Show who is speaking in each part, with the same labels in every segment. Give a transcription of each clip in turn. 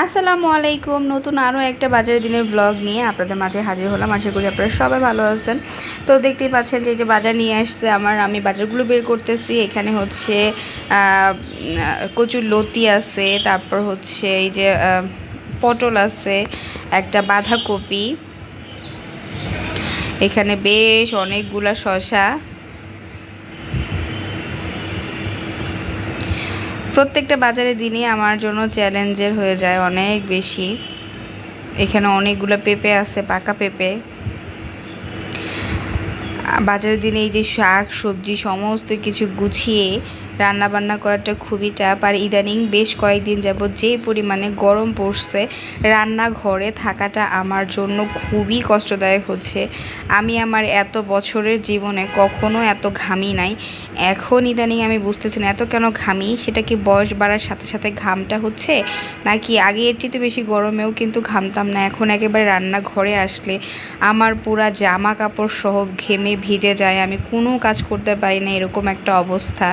Speaker 1: আসসালামু আলাইকুম। নতুন আরও একটা বাজারের দিনের ব্লগ নিয়ে আপনাদের মাঝে হাজির হলাম। আশা করি আপনারা সবাই ভালো আছেন। তো দেখতেই পাচ্ছেন যে এই যে বাজার নিয়ে আসছে, আমার আমি বাজারগুলো বের করতেছি। এখানে হচ্ছে কচুর লতি আছে, তারপর হচ্ছে এই যে পটল আছে, একটা বাঁধাকপি। এখানে বেশ অনেকগুলা শশা প্রত্যেকটা বাজারে দিনই আমার জন্য চ্যালেঞ্জের হয়ে যায় অনেক বেশি। এখানে অনেকগুলো পেঁপে আছে, পাকা পেঁপে। বাজারের দিনে এই যে শাক, সবজি, সমস্ত কিছু গুছিয়ে রান্না বান্না করাটা খুবই চাপ আর ইদানিং বেশ কয়েকদিন যাবৎ যে পরিমাণে গরম পড়ছে, রান্নাঘরে থাকাটা আমার জন্য খুবই কষ্টদায়ক হচ্ছে। আমি আমার এত বছরের জীবনে কখনো এত ঘামি নাই। এখন ইদানিং আমি বুঝতেছি না, এত কেন ঘামি? সেটা কি বয়স বাড়ার সাথে সাথে ঘামটা হচ্ছে? নাকি আগে এর চেয়ে বেশি গরমেও কিন্তু ঘামতাম না, এখন একেবারে রান্নাঘরে আসলে আমার পুরা জামা কাপড় সহ ঘেমে ভিজে যায়, আমি কোনো কাজ করতে পারি না, এরকম একটা অবস্থা।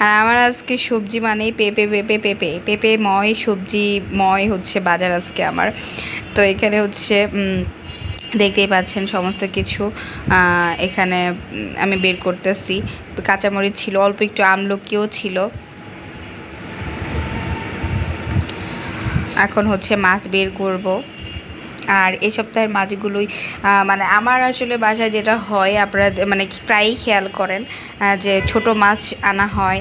Speaker 1: আর আমার আজকে সবজি মানেই পেঁপে পেঁপে পেঁপে। পেঁপে ময়, সবজি ময় হচ্ছে বাজার আজকে আমার। তো এখানে হচ্ছে দেখতেই পাচ্ছেন সমস্ত কিছু। এখানে আমি বের করতেছি। কাঁচামরিচ ছিল, অল্প একটু আমলকিও ছিল। এখন হচ্ছে মাছ বের করব। আর এই সপ্তাহের মাছগুলোই মানে আমার আসলে বাসায় যেটা হয়, আপনারা মানে প্রায়ই খেয়াল করেন যে ছোট মাছ আনা হয়,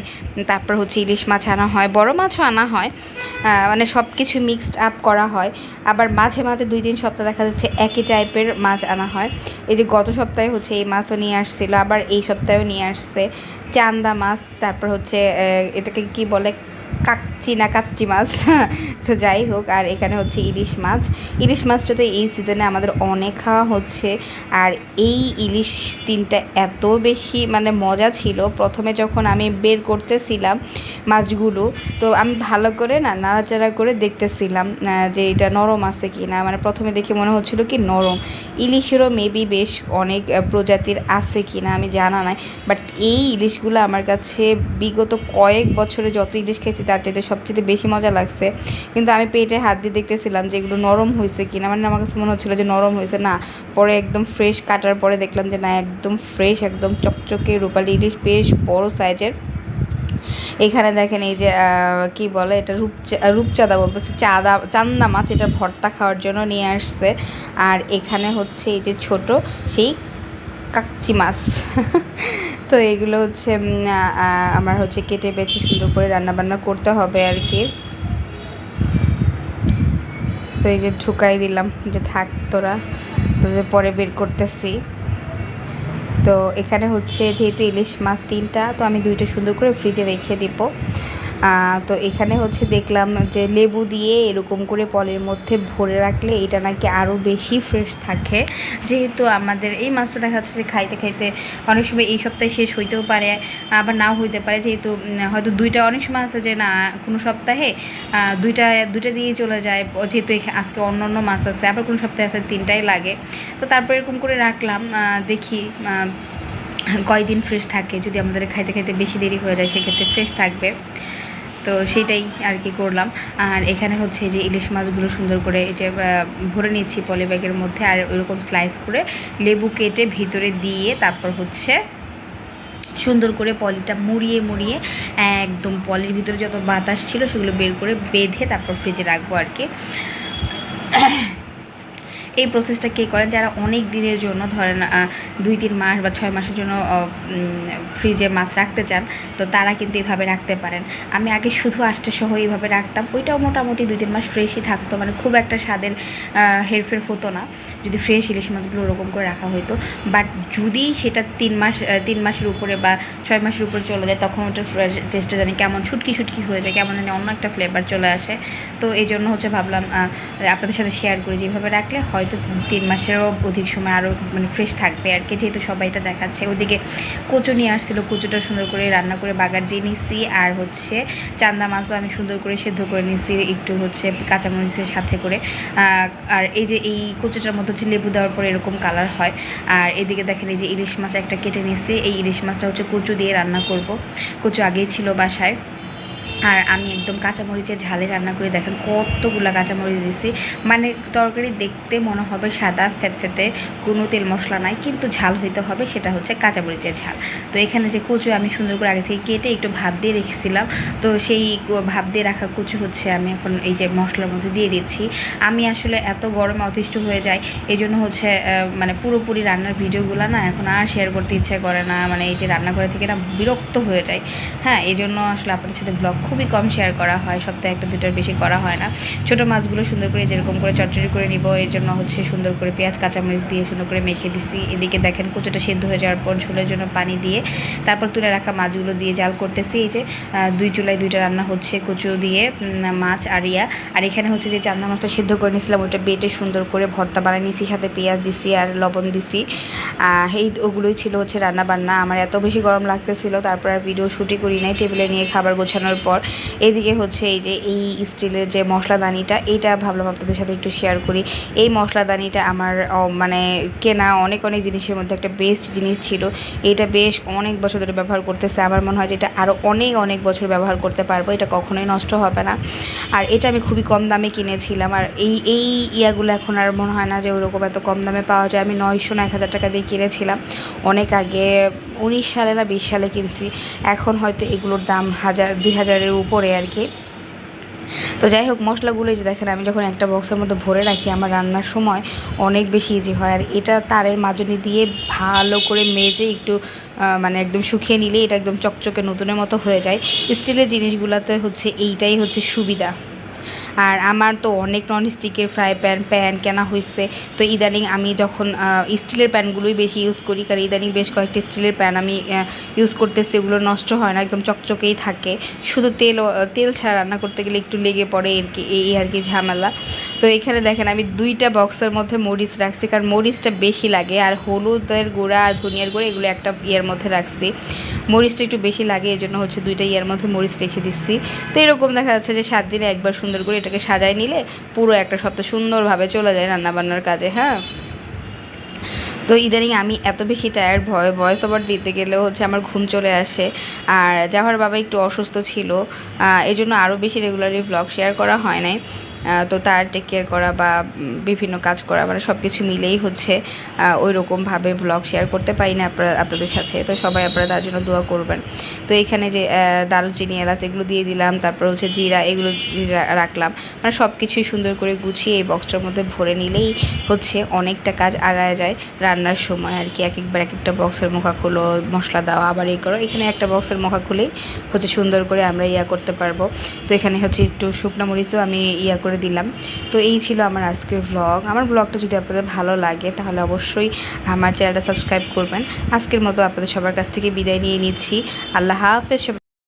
Speaker 1: তারপর হচ্ছে ইলিশ মাছ আনা হয়, বড় মাছও আনা হয় মানে সব কিছু মিক্সড আপ করা হয়। আবার মাঝে মাঝে দুই তিন সপ্তাহ দেখা যাচ্ছে একই টাইপের মাছ আনা হয়। এই যে গত সপ্তাহে হচ্ছে এই মাছও নিয়ে আসছিল, আবার এই সপ্তাহেও নিয়ে আসছে। চান্দা মাছ, তারপর হচ্ছে এটাকে কি বলে? কাচ্চি না কাচ্চি মাছ। তো যাই হোক, আর এখানে হচ্ছে ইলিশ মাছ। ইলিশ মাছটা তো এই সিজনে আমাদের অনেক খাওয়া হচ্ছে। আর এই ইলিশ তিনটা এত বেশি মানে মজা ছিল। প্রথমে যখন আমি বের করতেছিলাম মাছগুলো, তো আমি ভালো করে না নাড়াচাড়া করে দেখতেছিলাম যে এটা নরম আছে কি না মানে প্রথমে দেখে মনে হচ্ছিল কি নরম। ইলিশেরও মেবি বেশ অনেক প্রজাতির আছে কি না আমি জানা নাই। বাট এই ইলিশগুলো আমার কাছে বিগত কয়েক বছরে যত ইলিশ খেয়েছি, তার চাইতে সবচেয়ে বেশি মজা লাগছে। কিন্তু আমি পেটে হাত দিয়ে দেখতেছিলাম যে এগুলো নরম হয়েছে কিনা। মানে আমার কাছে মনে হচ্ছিল যে নরম হয়েছে না। পরে একদম ফ্রেশ কাটার পরে দেখলাম যে না, একদম ফ্রেশ একদম চকচকে রূপালি ইলিশ, বেশ বড় সাইজের এখানে দেখেন এই যে কি বলে এটা, রূপচা, রূপচাঁদা বলতেছে। চাঁদা, চান্দা মাছ এটা ভর্তা খাওয়ার জন্য নিয়ে আসছে। আর এখানে হচ্ছে এই যে ছোট, সেই কাকচি মাছ। তো এগুলো হচ্ছে আমার হচ্ছে কেটে বেছে সুন্দর করে রান্না বান্না করতে হবে আর কি। তো এই যে ঢুকাই দিলাম যে থাক তোরা, তো যে পরে বের করতেছি। তো এখানে হচ্ছে যেহেতু ইলিশ মাছ তিনটা, তো আমি দুইটা সুন্দর করে ফ্রিজে রেখে দিব। তো এখানে হচ্ছে দেখলাম যে লেবু দিয়ে এরকম করে পলের মধ্যে ভরে রাখলে এটা নাকি আরও বেশি ফ্রেশ থাকে। যেহেতু আমাদের এই মাছটা দেখা যাচ্ছে যে খাইতে খাইতে অনেক সময় এই সপ্তাহে শেষ হইতেও পারে, আবার নাও হইতে পারে। যেহেতু হয়তো দুইটা অনেক সময় আছে যে না, কোনো সপ্তাহে দুইটা দুইটা দিয়ে চলে যায়। যেহেতু আজকে অন্য অন্য মাছ আছে, আবার কোনো সপ্তাহে আছে, তিনটাই লাগে। তো তারপর এরকম করে রাখলাম দেখি কয়দিন ফ্রেশ থাকে। যদি আমাদের খাইতে খাইতে বেশি দেরি হয়ে যায়, সেক্ষেত্রে ফ্রেশ থাকবে। তো সেটাই আর কি করলাম। আর এখানে হচ্ছে যে ইলিশ মাছগুলো সুন্দর করে এই যে ভরে নিচ্ছি পলি ব্যাগের মধ্যে আর ওইরকম স্লাইস করে লেবু কেটে ভিতরে দিয়ে তারপর হচ্ছে সুন্দর করে পলিটা মুড়িয়ে মুড়িয়ে, একদম পলির ভিতরে যত বাতাস ছিল সেগুলো বের করে বেঁধে তারপর ফ্রিজে রাখব আর কি এই প্রসেসটা কে করেন? যারা অনেক দিনের জন্য ধরেন দুই, তিন মাস বা ছয় মাসের জন্য ফ্রিজে মাছ রাখতে চান, তো তারা কিন্তু এভাবে রাখতে পারেন। আমি আগে শুধু আষ্টে সহ এইভাবে রাখতাম, ওইটাও মোটামুটি দুই, তিন মাস ফ্রেশই থাকতো। মানে খুব একটা স্বাদের হেরফের হতো না। যদি ফ্রেশ ইলিশ মাছগুলো ওরকম করে রাখা হতো বাট যদি সেটা তিন মাস তিন মাসের উপরে বা ছয় মাসের উপরে চলে যায়, তখন ওটার টেস্টটা জানি কেমন শুটকি শুটকি হয়ে যায়, কেমন জানি অন্য একটা ফ্লেভার চলে আসে। তো এই জন্য হচ্ছে ভাবলাম আপনাদের সাথে শেয়ার করি যেভাবে রাখলে হয়তো তিন মাসেরও অধিক সময় আরও মানে ফ্রেশ থাকবে আর কি, যেহেতু সবাই এটা দেখাচ্ছে। ওদিকে কচু নিয়ে আসছিল, কচুটা সুন্দর করে রান্না করে বাগার দিয়ে নিছি, আর হচ্ছে চান্দা মাছও আমি সুন্দর করে সেদ্ধ করে নিছি একটু হচ্ছে কাঁচামরিচের সাথে করে। আর এই যে এই কচুটার মধ্যে হচ্ছে লেবু দেওয়ার পরে এরকম কালার হয়। আর এদিকে দেখেন এই যে ইলিশ মাছ একটা কেটে নিছি, এই ইলিশ মাছটা হচ্ছে কচু দিয়ে রান্না করব। কচু আগেই ছিল বাসায়। আর আমি একদম কাঁচামরিচের ঝালে রান্না করে দেখেন কতগুলা কাঁচামরিচ দিয়েছি মানে তরকারি দেখতে মনে হবে সাদা ফেটফেটে কোনো তেল মশলা নাই, কিন্তু ঝাল হইতে হবে, সেটা হচ্ছে কাঁচামরিচের ঝাল। তো এখানে যে কচু আমি সুন্দর করে আগে থেকে কেটে একটু ভাপ দিয়ে রেখেছিলাম। তো সেই ভাপ দিয়ে রাখা কচু হচ্ছে আমি এখন এই যে মশলার মধ্যে দিয়ে দিচ্ছি। আমি আসলে এত গরমে অতিষ্ঠ হয়ে যায় এই জন্য হচ্ছে মানে পুরোপুরি রান্নার ভিডিওগুলো না এখন আর শেয়ার করতে ইচ্ছে করে না। মানে এই যে রান্নাঘরে থেকে না বিরক্ত হয়ে যায় হ্যাঁ এই জন্য আসলে আপনাদের সাথে ব্লগ খুবই কম শেয়ার করা হয়, সপ্তাহে একটা দুটার বেশি করা হয় না। ছোটো মাছগুলো সুন্দর করে যেরকম করে চটচড়ি করে নিব, এর জন্য হচ্ছে সুন্দর করে পেঁয়াজ, কাঁচামরিচ দিয়ে সুন্দর করে মেখে দিছি। এদিকে দেখেন কুচোটা সেদ্ধ হয়ে যাওয়ার পর ঝোলের জন্য পানি দিয়ে তারপর তুলে রাখা মাছগুলো দিয়ে জাল করতেছি। এই যে দুই চুলায় দুইটা রান্না হচ্ছে কচু দিয়ে মাছ আর ইয়া আর এখানে হচ্ছে যে চান্দা মাছটা সেদ্ধ করে নিয়েছিলাম, ওটা বেটে সুন্দর করে ভর্তা বানিয়ে নিয়েছি সাথে পেঁয়াজ দিছি আর লবণ দিছি। এই ওগুলোই ছিল হচ্ছে রান্না বান্না আমার এত বেশি গরম লাগতেছিল, তারপর আর ভিডিও শুটই করি নাই, টেবিলে নিয়ে খাবার গোছানোর পর। এদিকে হচ্ছে এই যে এই স্টিলের যে মশলাদানিটা এটা ভাবলাম আপনাদের সাথে একটু শেয়ার করি। এই মশলাদানিটা আমার মানে কেনা অনেক অনেক জিনিসের মধ্যে একটা বেস্ট জিনিস ছিল। এটা বেশ অনেক বছর ধরে ব্যবহার করতেছে। আমার মনে হয় যে এটা আরও অনেক অনেক বছর ব্যবহার করতে পারব। এটা কখনোই নষ্ট হবে না। আর এটা আমি খুবই কম দামে কিনেছিলাম। আর এই এই ইয়াগুলো এখন আর মনে হয় না যে ওরকম এত কম দামে পাওয়া যায়। আমি নয়শো না এক হাজার টাকা দিয়ে কিনেছিলাম। অনেক আগে, উনিশ সালে না বিশ সালে কিনছি। এখন হয়তো এগুলোর দাম হাজার, দুই হাজারের উপরে আর কি। তো যাই হোক, মশলাগুলো যে দেখেন, আমি যখন একটা বক্সের মধ্যে ভরে রাখি, আমার রান্নার সময় অনেক বেশি ইজি হয়। আর এটা তারের মাজনি দিয়ে ভালো করে মেজে একটু মানে একদম শুকিয়ে নিলে এটা একদম চকচকে নতুনের মতো হয়ে যায়। স্টিলের জিনিসগুলোতে হচ্ছে এইটাই হচ্ছে সুবিধা। আর আমার তো অনেক নন স্টিকের ফ্রাই প্যান প্যান কেনা হয়েছে তো ইদানিং আমি যখন স্টিলের প্যানগুলোই বেশি ইউজ করি, কারণ ইদানিং বেশ কয়েকটি স্টিলের প্যান আমি ইউজ করতেছি, এগুলো নষ্ট হয় না, একদম চকচকেই থাকে। শুধু তেল তেল ছাড়া রান্না করতে গেলে একটু লেগে পড়ে আর কি, এই আর কি ঝামেলা। তো এখানে দেখেন, আমি দুইটা বক্সের মধ্যে মরিচ রাখছি, কারণ মরিচটা বেশি লাগে, আর হলুদের গুঁড়া আর ধনিয়ার গুঁড়া, এগুলো একটা ইয়ের মধ্যে রাখছি। মরিচটা একটু বেশি লাগে এই জন্য হচ্ছে দুইটা ইয়ের মধ্যে মরিচ রেখে দিচ্ছি। তো এরকম দেখা যাচ্ছে যে সাত দিনে একবার সুন্দর করে এটাকে সাজায় নিলে পুরো একটা সপ্তাহ সুন্দরভাবে চলে যায় রান্নাবান্নার কাজে হ্যাঁ? তো ইদানিং আমি এত বেশি টায়ার্ড ভয় ভয়েস ওভার দিতে গেলেও হচ্ছে আমার ঘুম চলে আসে। আর যাওয়ার বাবা একটু অসুস্থ ছিল আহ, এই জন্য আরও বেশি রেগুলারলি ব্লগ শেয়ার করা হয় নাই। তো তার টেক কেয়ার করা বা বিভিন্ন কাজ করা মানে সব কিছু মিলেই হচ্ছে। ওই রকমভাবে ব্লগ শেয়ার করতে পারি না আপনারা, আপনাদের সাথে। তো সবাই আপনারা তার জন্য দোয়া করবেন। তো এখানে যে দারুচিনি এলাচ এগুলো দিয়ে দিলাম, তারপর হচ্ছে জিরা এগুলো রাখলাম। মানে সব কিছুই সুন্দর করে গুছিয়ে এই বক্সটার মধ্যে ভরে নিলেই হচ্ছে অনেকটা কাজ আগায় যায় রান্নার সময় আর কি। এক একবার এক একটা বক্সের মুখা খুলো মশলা দাও আবার এই করো। এখানে একটা বক্সের মুখা খুলেই হচ্ছে সুন্দর করে আমরা ইয়া করতে পারব। তো এখানে হচ্ছে একটু শুকনো মরিচও আমি ইয়া করে দিলাম। তো এই ছিল আমার আজকের ব্লগ আমার ব্লগটা যদি আপনাদের ভালো লাগে, তাহলে অবশ্যই আমার চ্যানেলটা সাবস্ক্রাইব করবেন। আজকের মতো আপনাদের সবার কাছ থেকে বিদায় নিয়ে নিচ্ছি। আল্লাহ হাফেজ